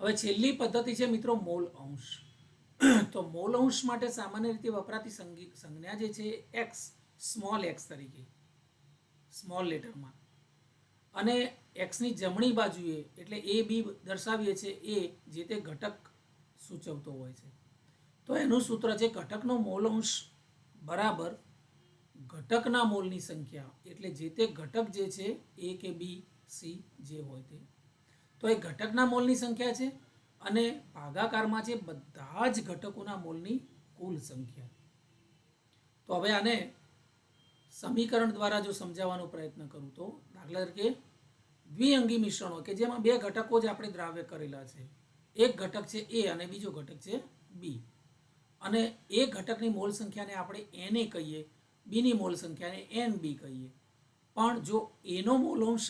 હવે છેલ્લી પદ્ધતિ છે મિત્રો મોલ અંશ. તો મોલ અંશ માટે સામાન્ય રીતે વપરાતી સંગી, સંજ્ઞા જે છે એક્સ સ્મોલ એક્સ તરીકે. સ્મોલ લેટરમાં અને એક્સની જમણી બાજુએ, એટલે એ બી દર્શાવીએ છીએ એ જે તે ઘટક સૂચવતો હોય છે. તો એનું સૂત્ર છે ઘટકનો મોલ અંશ બરાબર ઘટકના મોલની સંખ્યા, એટલે જે તે ઘટક જે છે એ કે બી, સી, જે હોય તે. તો એ ઘટકના મોલની સંખ્યા છે અને ભાગાકારમાં છે બધા જ ઘટકોના મોલની કુલ સંખ્યા. તો હવે આને સમીકરણ દ્વારા જો સમજાવવાનો પ્રયત્ન કરું તો દાખલા તરીકે દ્વિઅંગી મિશ્રણો કે જેમાં બે ઘટકો જ આપણે દ્રાવ્ય કરેલા છે. એક ઘટક છે એ અને બીજો ઘટક છે બી. અને એ ઘટકની મોલ સંખ્યાને આપણે એને કહીએ, બીની મોલ સંખ્યાને એન બી કહીએ. પણ જો એનો મોલ અંશ